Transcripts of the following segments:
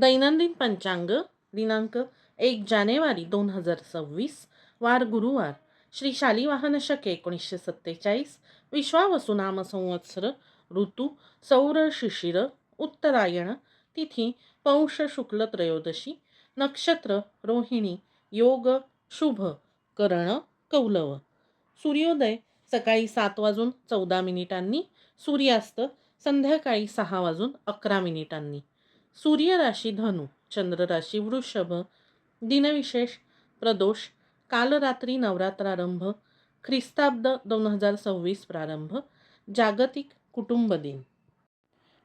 दैनंदिन पंचांग दिनांक एक जानेवारी दोन हजार सव्वीस वार गुरुवार श्री शालिवाहन शके एकोणीसशे सत्तेचाळीस विश्वावसुनाम संवत्सर ऋतू सौर शिशिर उत्तरायण तिथी पौष शुक्ल त्रयोदशी नक्षत्र रोहिणी योग शुभ करण कौलव. सूर्योदय सकाळी सात वाजून चौदा मिनिटांनी सूर्यास्त संध्याकाळी सहा वाजून अकरा मिनिटांनी. सूर्य राशी धनु चंद्र राशी वृषभ दिनविशेष प्रदोष कालरात्री नवरात्रारंभ ख्रिस्ताब्द दोन हजार सव्वीस प्रारंभ जागतिक कुटुंब दिन.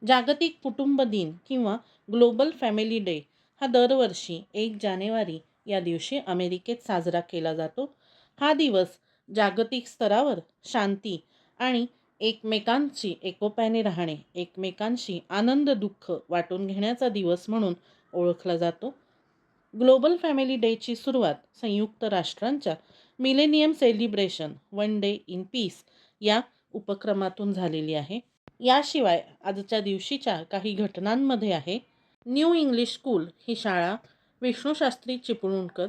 जागतिक कुटुंब दिन किंवा ग्लोबल फॅमिली डे हा दरवर्षी एक जानेवारी या दिवशी अमेरिकेत साजरा केला जातो. हा दिवस जागतिक स्तरावर शांती आणि एकमेकांशी एकोप्याने राहणे एकमेकांशी आनंद दुःख वाटून घेण्याचा दिवस म्हणून ओळखला जातो. ग्लोबल फॅमिली डेची सुरुवात संयुक्त राष्ट्रांच्या millennium celebration one day in peace या उपक्रमातून झालेली आहे. याशिवाय आजच्या दिवशीच्या काही घटनांमध्ये आहे. न्यू इंग्लिश स्कूल ही शाळा विष्णूशास्त्री चिपळूणकर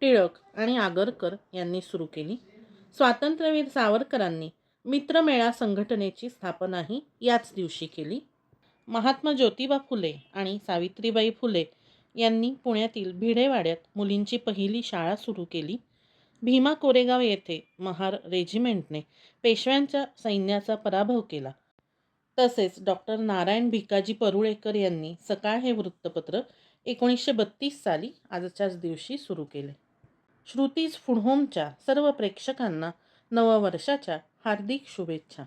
टिळक आणि आगरकर यांनी सुरू केली. स्वातंत्र्यवीर सावरकरांनी मित्रमेळा संघटनेची स्थापनाही याच दिवशी केली. महात्मा ज्योतिबा फुले आणि सावित्रीबाई फुले यांनी पुण्यातील भिडेवाड्यात मुलींची पहिली शाळा सुरू केली. भीमा कोरेगाव येथे महार रेजिमेंटने पेशव्यांच्या सैन्याचा पराभव केला. तसेच डॉक्टर नारायण भिकाजी परुळेकर यांनी सकाळ हे वृत्तपत्र एकोणीसशे बत्तीस साली आजच्याच दिवशी सुरू केले. श्रुतीज फुडहोमच्या सर्व प्रेक्षकांना नववर्षाच्या हार्दिक शुभेच्छा.